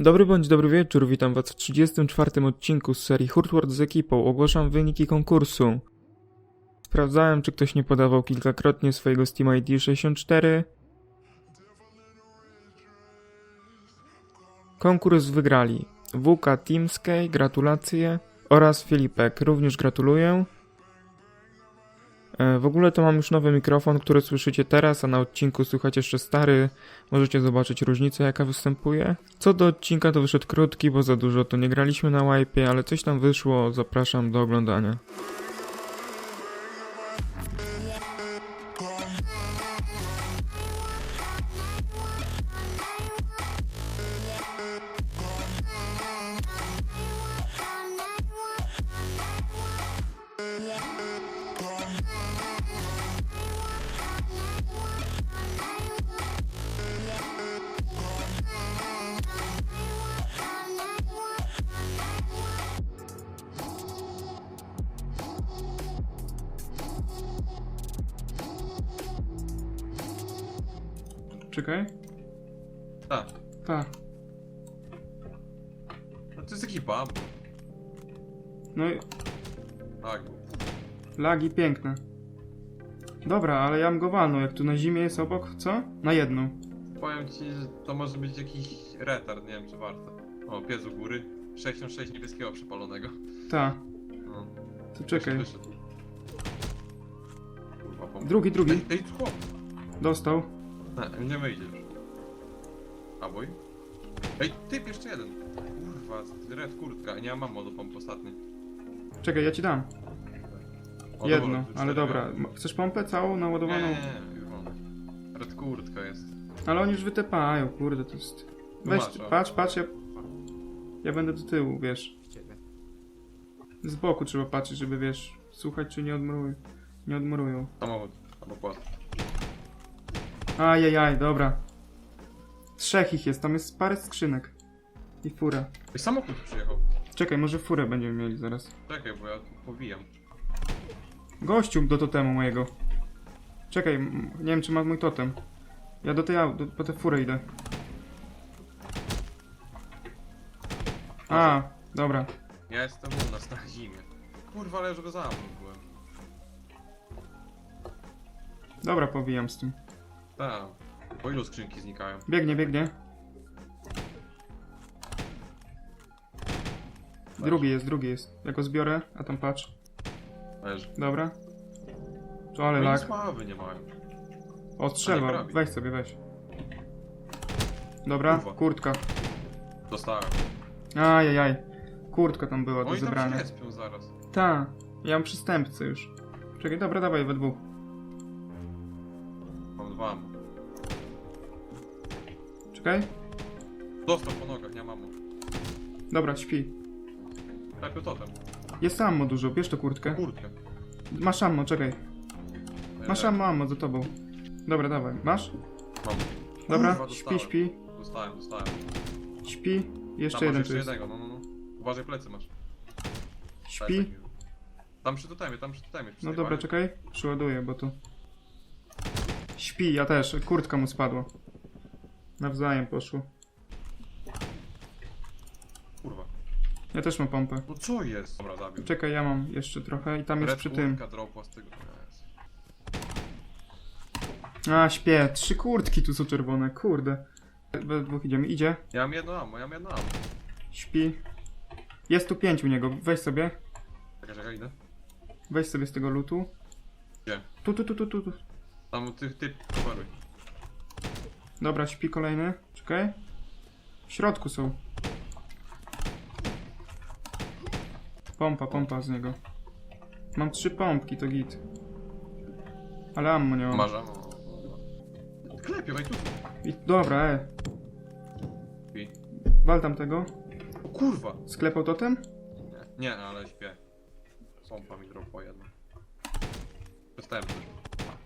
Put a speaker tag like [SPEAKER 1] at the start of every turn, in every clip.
[SPEAKER 1] Dobry bądź dobry wieczór, witam was w 34 odcinku z serii Hurtward z ekipą. Ogłaszam wyniki konkursu. Sprawdzałem, czy ktoś nie podawał kilkakrotnie swojego Steam ID 64. Konkurs wygrali WK Teamskey, gratulacje, oraz Filipek, również gratuluję. E, W ogóle to mam już nowy mikrofon, który słyszycie teraz, a na odcinku słychać jeszcze stary. Możecie zobaczyć różnicę, jaka występuje. Co do odcinka, to wyszedł krótki, bo za dużo to nie graliśmy na łajpie, ale coś tam wyszło. Zapraszam do oglądania. Czekaj.
[SPEAKER 2] A,
[SPEAKER 1] Tak.
[SPEAKER 2] no to jest ekipa.
[SPEAKER 1] No i
[SPEAKER 2] Tak.
[SPEAKER 1] lagi piękne. Dobra, ale ja mam go walnął. Jak tu na zimie jest obok, co? Na jedną.
[SPEAKER 2] Powiem ci, że to może być jakiś retard, nie wiem czy warto. O, piec u góry. 66 niebieskiego przepalonego.
[SPEAKER 1] Ta.
[SPEAKER 2] No.
[SPEAKER 1] To czekaj.
[SPEAKER 2] Wyszedł. Kurwa.
[SPEAKER 1] Drugi, drugi.
[SPEAKER 2] Ej, ej, chłop!
[SPEAKER 1] Dostał.
[SPEAKER 2] Nie, nie wyjdzie już. A boj? Ej, typ, jeszcze jeden. Kurwa, red kurtka. Nie mam modu pomp ostatni.
[SPEAKER 1] Czekaj, ja ci dam.
[SPEAKER 2] O,
[SPEAKER 1] Jedno,
[SPEAKER 2] dobra,
[SPEAKER 1] ale
[SPEAKER 2] cztery
[SPEAKER 1] dobra.
[SPEAKER 2] miałem.
[SPEAKER 1] Chcesz pompę całą
[SPEAKER 2] Nie,
[SPEAKER 1] naładowaną?
[SPEAKER 2] nie, nie, już mam. Red kurtka jest.
[SPEAKER 1] Ale oni już wytepają, kurde, to jest...
[SPEAKER 2] No
[SPEAKER 1] Weź,
[SPEAKER 2] masz,
[SPEAKER 1] patrz, patrz, ja... Ja będę do tyłu, wiesz. Z boku trzeba patrzeć, żeby, wiesz, słuchać, czy nie odmurują. Nie odmurują.
[SPEAKER 2] Samochód, albo płat.
[SPEAKER 1] Ajajaj, dobra. Trzech ich jest, tam jest parę skrzynek. I fura.
[SPEAKER 2] Ej, samochód przyjechał.
[SPEAKER 1] Czekaj, może furę będziemy mieli zaraz.
[SPEAKER 2] Czekaj, bo ja tu powijam.
[SPEAKER 1] Gościu do totemu mojego. Czekaj, m- nie wiem czy ma mój totem. Ja do tej, au- do, po tę furę idę. A, dobra.
[SPEAKER 2] Ja jestem u nas na zimie. Kurwa, ale już go za mną byłem.
[SPEAKER 1] Dobra, powijam z tym.
[SPEAKER 2] Tak. Po ilu skrzynki znikają?
[SPEAKER 1] Biegnie, biegnie. Drugi jest, drugi jest. Ja go zbiorę, a tam patrz.
[SPEAKER 2] Leży.
[SPEAKER 1] Dobra. To ale
[SPEAKER 2] No i
[SPEAKER 1] lag.
[SPEAKER 2] sławy nie mają.
[SPEAKER 1] O, strzelba. Weź sobie, weź. Dobra,
[SPEAKER 2] Kurwa.
[SPEAKER 1] kurtka.
[SPEAKER 2] Dostałem.
[SPEAKER 1] Ajajaj. Kurtka tam była do
[SPEAKER 2] Oni tam się
[SPEAKER 1] zebrania.
[SPEAKER 2] respią zaraz.
[SPEAKER 1] Ta, ja mam przystępcę już. Czekaj, dobra, dawaj we dwóch. Czekaj.
[SPEAKER 2] Dostał po nogach, nie mam.
[SPEAKER 1] Dobra, śpi.
[SPEAKER 2] Lepiej totem.
[SPEAKER 1] Jest ammo dużo, bierz to kurtkę.
[SPEAKER 2] Kurtkę.
[SPEAKER 1] Masz ammo, czekaj. Masz
[SPEAKER 2] E,
[SPEAKER 1] ammo, ammo za tobą. Dobra, dawaj. Masz?
[SPEAKER 2] Mam.
[SPEAKER 1] Dobra,
[SPEAKER 2] Kurwa,
[SPEAKER 1] śpi,
[SPEAKER 2] dostałem.
[SPEAKER 1] śpi.
[SPEAKER 2] Dostałem, dostałem.
[SPEAKER 1] Śpi. Jeszcze
[SPEAKER 2] Tam
[SPEAKER 1] jeden
[SPEAKER 2] masz
[SPEAKER 1] tu
[SPEAKER 2] jeszcze
[SPEAKER 1] jest.
[SPEAKER 2] jednego, no no no. Uważaj, plecy masz.
[SPEAKER 1] Śpi.
[SPEAKER 2] Tak, tak. Tam przy totemie, tam przy totemie. przy
[SPEAKER 1] No
[SPEAKER 2] tej
[SPEAKER 1] dobra,
[SPEAKER 2] bazie.
[SPEAKER 1] czekaj. Przyładuję, bo tu... Śpi, ja też. Kurtka mu spadła. Nawzajem poszło.
[SPEAKER 2] Kurwa.
[SPEAKER 1] Ja też mam pompę.
[SPEAKER 2] No co jest? Dobra, zabił.
[SPEAKER 1] Czekaj, ja mam jeszcze trochę i tam jest
[SPEAKER 2] Red
[SPEAKER 1] przy tym.
[SPEAKER 2] kurtka dropła z tego.
[SPEAKER 1] A, śpię. Trzy kurtki tu są czerwone, kurde. We dwóch idziemy. Idzie.
[SPEAKER 2] Ja mam jedno ammo, ja mam jedno ammo.
[SPEAKER 1] Śpi. Jest tu pięć u niego. Weź sobie.
[SPEAKER 2] Czekaj, czekaj, idę.
[SPEAKER 1] Weź sobie z tego lutu.
[SPEAKER 2] Gdzie?
[SPEAKER 1] Tu, tu, tu, tu, tu. tu.
[SPEAKER 2] Tam tych typ, coveruj.
[SPEAKER 1] Dobra, śpi kolejny. Czekaj. W środku są. Pompa, pompa z niego. Mam trzy pompki, to git. Ale ammo nie mam.
[SPEAKER 2] Klepią, ej tu.
[SPEAKER 1] I, dobra, e. Wal tam tego.
[SPEAKER 2] Kurwa!
[SPEAKER 1] Sklepał totem?
[SPEAKER 2] Nie, nie, ale śpię. Pompa mi dropła jedna. Przestałem też.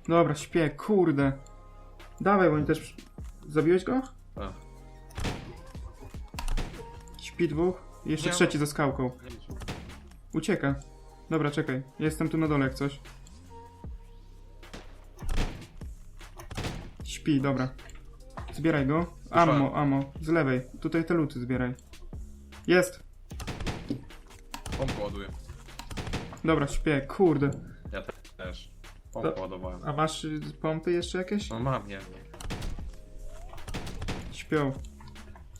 [SPEAKER 1] Dobra, śpię, kurde. Dawaj, bo oni też... Zabiłeś go?
[SPEAKER 2] Tak.
[SPEAKER 1] Śpi dwóch. I jeszcze
[SPEAKER 2] Nie,
[SPEAKER 1] trzeci za skałką.
[SPEAKER 2] Nie liczę.
[SPEAKER 1] Ucieka. Dobra, czekaj. Jestem tu na dole jak coś. Śpi, dobra. Zbieraj go.
[SPEAKER 2] Słyszałem.
[SPEAKER 1] Ammo, ammo. Z lewej. Tutaj te luty zbieraj. Jest.
[SPEAKER 2] Pompę ładuję.
[SPEAKER 1] Dobra, śpię. Kurde.
[SPEAKER 2] Ja też. Pompę ładowałem.
[SPEAKER 1] A masz y, pompy jeszcze jakieś?
[SPEAKER 2] No mam, nie, nie.
[SPEAKER 1] Śpią.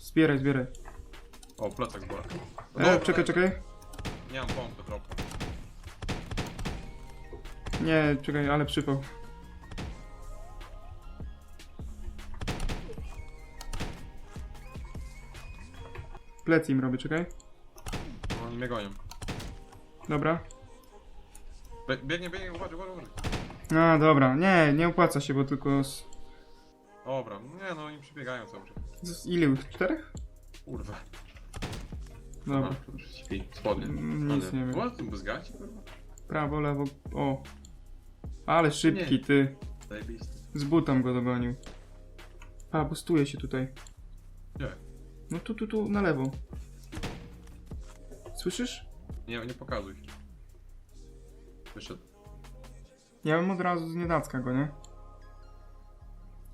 [SPEAKER 1] Zbieraj, zbieraj.
[SPEAKER 2] O, plecak worka.
[SPEAKER 1] E, czekaj, czekaj.
[SPEAKER 2] Nie mam pompy, trochę.
[SPEAKER 1] Nie, czekaj, ale przypał. Plec im robię, czekaj.
[SPEAKER 2] No, oni mnie gonią.
[SPEAKER 1] Dobra.
[SPEAKER 2] Bie biegnie, biegnie, uważaj, uważaj, uważaj.
[SPEAKER 1] No dobra, nie, nie opłaca się, bo tylko z,
[SPEAKER 2] Dobra, nie no, oni przybiegają cały czas.
[SPEAKER 1] z ile już? Czterech?
[SPEAKER 2] Kurwa.
[SPEAKER 1] Dobra.
[SPEAKER 2] No, śpi, spodnie.
[SPEAKER 1] Mm, nic nie wiem.
[SPEAKER 2] Była tym bez gaci, kurwa?
[SPEAKER 1] Prawo, lewo, o. Ale szybki,
[SPEAKER 2] Nie.
[SPEAKER 1] ty.
[SPEAKER 2] Zajebisty.
[SPEAKER 1] Z butem go dogonił. A, bustuje się tutaj.
[SPEAKER 2] Nie,
[SPEAKER 1] No tu, tu, tu, na lewo. Słyszysz?
[SPEAKER 2] nie, nie pokazuj. Wyszedł.
[SPEAKER 1] Ja bym od razu z niedacka go, nie?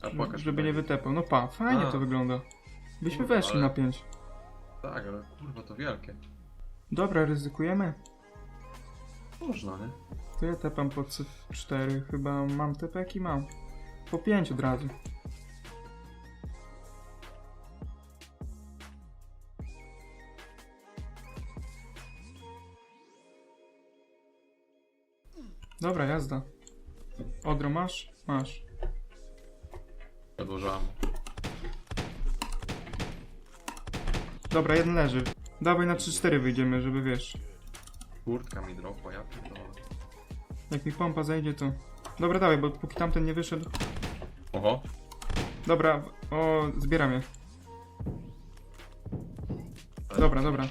[SPEAKER 2] A pokaż.
[SPEAKER 1] Żeby nie wytepał. No pa, fajnie
[SPEAKER 2] A.
[SPEAKER 1] to wygląda. Byśmy
[SPEAKER 2] Kurwa,
[SPEAKER 1] weszli
[SPEAKER 2] ale-
[SPEAKER 1] na pięć.
[SPEAKER 2] Tak, ale kurwa to wielkie.
[SPEAKER 1] Dobra, ryzykujemy.
[SPEAKER 2] Można, nie?
[SPEAKER 1] To ja tepam po C4. Chyba mam tepeki? Mam. Po 5 od razu. Dobra, jazda. Odro masz? Masz.
[SPEAKER 2] Przedłużamy.
[SPEAKER 1] Dobra, jeden leży. Dawaj na 3-4 wyjdziemy, żeby wiesz.
[SPEAKER 2] Kurtka mi dropła, ja pierdolę.
[SPEAKER 1] Jak mi pompa zejdzie, to... Dobra, dawaj, bo póki tamten nie wyszedł...
[SPEAKER 2] Oho.
[SPEAKER 1] Dobra, o, zbieram je. Dobra, dobra.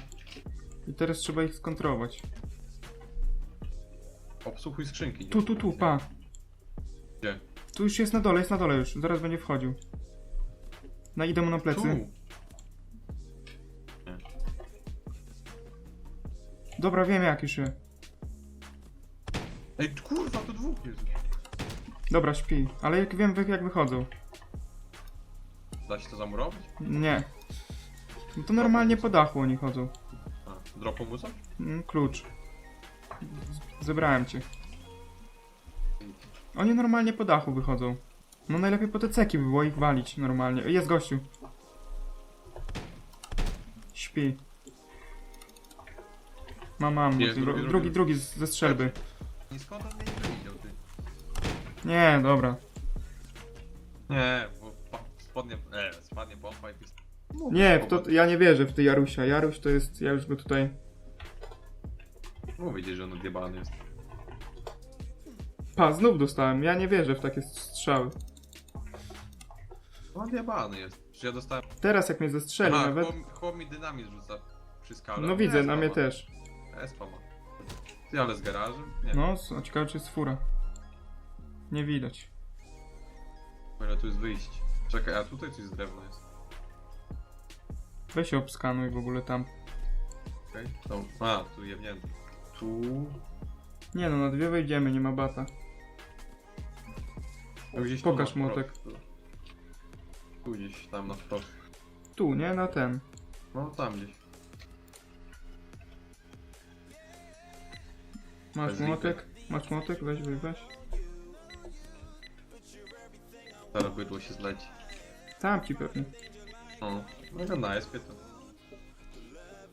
[SPEAKER 1] I teraz trzeba ich skontrolować.
[SPEAKER 2] Obsłuchuj skrzynki.
[SPEAKER 1] Tu, tu, tu, pa.
[SPEAKER 2] Gdzie?
[SPEAKER 1] Tu już jest na dole, jest na dole już. Zaraz będzie wchodził. Na idę mu na plecy.
[SPEAKER 2] Tu.
[SPEAKER 1] Dobra, wiem jak już je.
[SPEAKER 2] Ej, kurwa, to dwóch jest.
[SPEAKER 1] Dobra, śpi. Ale jak wiem wy- jak wychodzą.
[SPEAKER 2] Da się to zamurować?
[SPEAKER 1] Nie. No to normalnie po dachu oni chodzą.
[SPEAKER 2] A, dropą mu coś?
[SPEAKER 1] Mm, Klucz. Z- Zebrałem cię. Oni normalnie po dachu wychodzą. No najlepiej po te ceki by było ich walić normalnie. Jest gościu. Śpi. Mam, mam.
[SPEAKER 2] Jest,
[SPEAKER 1] drugi,
[SPEAKER 2] drugi,
[SPEAKER 1] drugi,
[SPEAKER 2] drugi.
[SPEAKER 1] ze strzelby.
[SPEAKER 2] I skąd on mnie nie widział, ty?
[SPEAKER 1] Nie, dobra.
[SPEAKER 2] Nie, bo pa- spodnie... E, spadnie pompa i pist...
[SPEAKER 1] Nie, w to, ja nie wierzę w ty Jarusia. Jaruś to jest, ja już go tutaj...
[SPEAKER 2] Mówię że on odjebany jest.
[SPEAKER 1] Pa, znów dostałem. Ja nie wierzę w takie strzały.
[SPEAKER 2] No odjebany jest. Czy ja dostałem...
[SPEAKER 1] Teraz jak mnie zestrzeli
[SPEAKER 2] Aha,
[SPEAKER 1] nawet...
[SPEAKER 2] chłop, chłop mi dynamit rzuca przy skale.
[SPEAKER 1] No widzę, na mnie też.
[SPEAKER 2] Espa ma. Ty, ale z garażem? Nie.
[SPEAKER 1] No, s- ciekawe czy jest fura. Nie widać.
[SPEAKER 2] Ale tu jest wyjście. Czekaj, a tutaj coś z drewna jest.
[SPEAKER 1] Weź się obskanuj w ogóle tam.
[SPEAKER 2] Okej. Okay. A, tu jebnięty. Tu...
[SPEAKER 1] Nie no, na dwie wejdziemy, nie ma bata.
[SPEAKER 2] Gdzieś
[SPEAKER 1] Pokaż
[SPEAKER 2] na
[SPEAKER 1] młotek.
[SPEAKER 2] wprost. Tu gdzieś, tam na wprost.
[SPEAKER 1] Tu, nie? Na ten.
[SPEAKER 2] No tam gdzieś.
[SPEAKER 1] Masz
[SPEAKER 2] Bez
[SPEAKER 1] młotek? Masz młotek? Weź, weź, weź.
[SPEAKER 2] Teraz bydło się zleci.
[SPEAKER 1] Tam ci pewnie.
[SPEAKER 2] No, no to na SP to.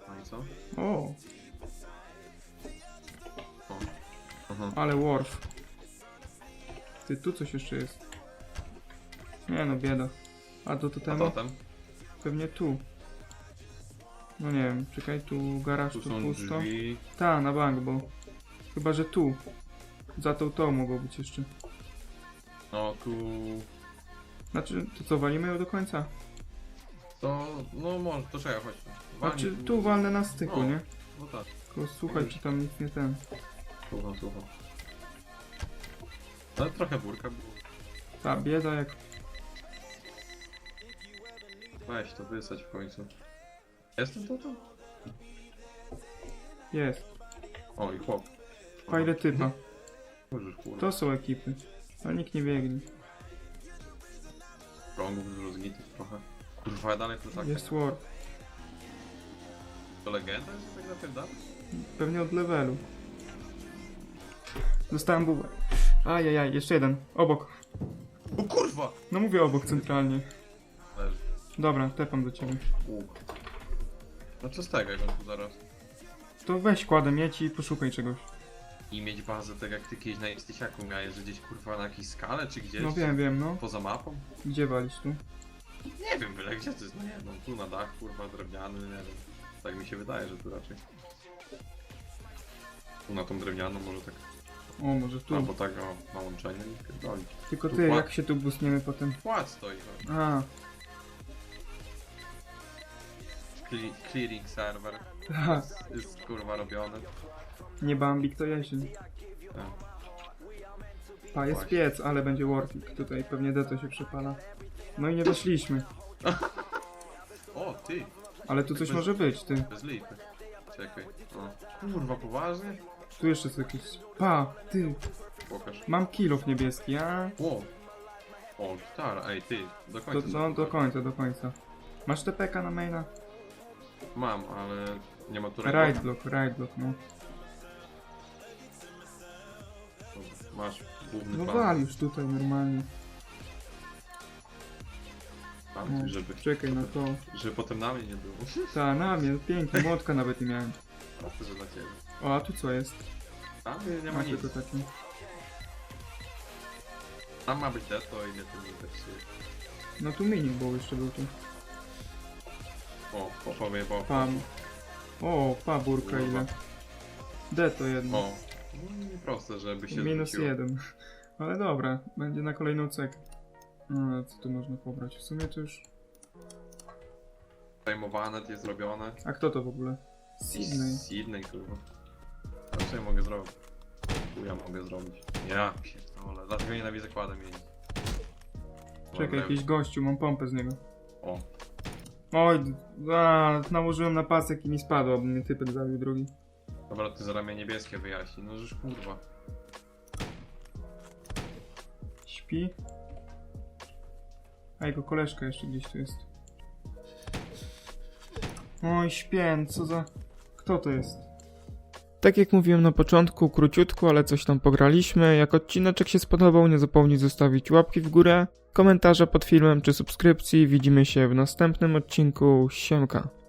[SPEAKER 2] No i co?
[SPEAKER 1] O,
[SPEAKER 2] O. Aha.
[SPEAKER 1] ale Worf. Ty, tu coś jeszcze jest. Nie no, bieda. A to
[SPEAKER 2] A
[SPEAKER 1] totemu?
[SPEAKER 2] totem?
[SPEAKER 1] Pewnie tu. No nie wiem, czekaj, tu garaż,
[SPEAKER 2] Tu
[SPEAKER 1] tu pusto.
[SPEAKER 2] drzwi.
[SPEAKER 1] Ta, na bank, bo... Chyba, że tu. Za tą to mogło być jeszcze.
[SPEAKER 2] No tu...
[SPEAKER 1] Znaczy, to co, walimy ją do końca?
[SPEAKER 2] To... No może, to czekaj, chodź.
[SPEAKER 1] Znaczy, tu walnę na styku,
[SPEAKER 2] No.
[SPEAKER 1] nie?
[SPEAKER 2] No tak,
[SPEAKER 1] Tylko słuchaj, czy tam nic nie ten.
[SPEAKER 2] słucham, słucham. No trochę burka było.
[SPEAKER 1] Ta bieda jak...
[SPEAKER 2] Weź to wysać w końcu. Jestem to tam?
[SPEAKER 1] Jest.
[SPEAKER 2] O i chłop.
[SPEAKER 1] Fajne typa.
[SPEAKER 2] Możesz kurwa.
[SPEAKER 1] To są ekipy. Ale nikt nie biegnie.
[SPEAKER 2] krągów rozgitych trochę. Kurwa, ja dalej plecaka.
[SPEAKER 1] Jest war.
[SPEAKER 2] To legenda jest tak napierdala?
[SPEAKER 1] Pewnie od levelu. Dostałem bułę. Ajajaj, jeszcze jeden. Obok.
[SPEAKER 2] O kurwa!
[SPEAKER 1] No mówię obok centralnie.
[SPEAKER 2] Leży.
[SPEAKER 1] Dobra, tepam do ciebie.
[SPEAKER 2] No co z tego, jak on tu zaraz?
[SPEAKER 1] To weź kładę mieć i poszukaj czegoś.
[SPEAKER 2] I mieć bazę tak jak ty kiedyś na Jestesiaku miałeś, że gdzieś kurwa na jakiejś skale, czy gdzieś?
[SPEAKER 1] No wiem, wiem, no.
[SPEAKER 2] Poza mapą?
[SPEAKER 1] Gdzie walisz tu?
[SPEAKER 2] Nie wiem, byle gdzie to jest, no nie no, tu na dach, kurwa, drewniany, nie wiem. Tak mi się wydaje, że tu raczej. Tu na tą drewnianą może tak,
[SPEAKER 1] O, może tu.
[SPEAKER 2] albo tak o, na łączenie i pierdolić.
[SPEAKER 1] Tylko
[SPEAKER 2] tu
[SPEAKER 1] ty, jak się tu busniemy potem?
[SPEAKER 2] Płat stoi, no.
[SPEAKER 1] A,
[SPEAKER 2] Cle- clearing server
[SPEAKER 1] tak.
[SPEAKER 2] jest, jest kurwa robiony.
[SPEAKER 1] Nie bambik to jesień.
[SPEAKER 2] Tak.
[SPEAKER 1] Pa, jest
[SPEAKER 2] Właśnie.
[SPEAKER 1] piec, ale będzie warpik. Tutaj pewnie deto się przepala. No i nie weszliśmy.
[SPEAKER 2] O, ty,
[SPEAKER 1] Ale tu coś może być, ty.
[SPEAKER 2] bez lipy. Czekaj, o. Kurwa, poważnie?
[SPEAKER 1] Tu jeszcze jest jakiś... Pa, ty.
[SPEAKER 2] Pokaż.
[SPEAKER 1] Mam kilof niebieski, a?
[SPEAKER 2] O! O, gitara, ej ty, do
[SPEAKER 1] Do,
[SPEAKER 2] końca.
[SPEAKER 1] no, do końca, do końca. Masz TPK na maina?
[SPEAKER 2] Mam, ale nie ma tu
[SPEAKER 1] Right block, right block, no.
[SPEAKER 2] Dobra, Masz główny
[SPEAKER 1] No
[SPEAKER 2] plan.
[SPEAKER 1] wal już tutaj normalnie.
[SPEAKER 2] Tam,
[SPEAKER 1] No,
[SPEAKER 2] żeby,
[SPEAKER 1] Czekaj na to.
[SPEAKER 2] żeby potem na mnie nie było.
[SPEAKER 1] Ta, na mnie, pięknie, młotka nawet nie miałem.
[SPEAKER 2] Że dla ciebie.
[SPEAKER 1] O, a tu co jest?
[SPEAKER 2] Tam nie ma
[SPEAKER 1] A,
[SPEAKER 2] nic.
[SPEAKER 1] tylko.
[SPEAKER 2] Tam ma być deto i mnie to nie interesuje.
[SPEAKER 1] No tu mini był jeszcze był tu.
[SPEAKER 2] O, popowie, bo.
[SPEAKER 1] Pam. O, pa, burka
[SPEAKER 2] Kurwa.
[SPEAKER 1] ile. D to jedno.
[SPEAKER 2] O. No i proste, żeby się
[SPEAKER 1] Minus
[SPEAKER 2] zwróciło.
[SPEAKER 1] jeden. Ale dobra, będzie na kolejną cekę. No, co tu można pobrać? W sumie to już...
[SPEAKER 2] Zajmowane, jest zrobione.
[SPEAKER 1] A kto to w ogóle? Sydney.
[SPEAKER 2] Sydney, kurwa. A co ja mogę zrobić? Ja mogę zrobić. Ja pierdolę. Dlatego nienawidzę kładem jeździć.
[SPEAKER 1] Czekaj,
[SPEAKER 2] Dobra,
[SPEAKER 1] jakiś gościu, mam pompę z niego.
[SPEAKER 2] O,
[SPEAKER 1] Oj, a, nałożyłem na pasek i mi spadło, bo mnie typek zabił drugi.
[SPEAKER 2] dobra, ty za ramię niebieskie wyjaśnij. No żeż kurwa.
[SPEAKER 1] Śpi. A jego koleżka jeszcze gdzieś tu jest. Oj, śpię, co za... Kto to jest? Tak jak mówiłem na początku, króciutko, ale coś tam pograliśmy. Jak odcineczek się spodobał, nie zapomnij zostawić łapki w górę, komentarza pod filmem czy subskrypcji. Widzimy się w następnym odcinku. Siemka.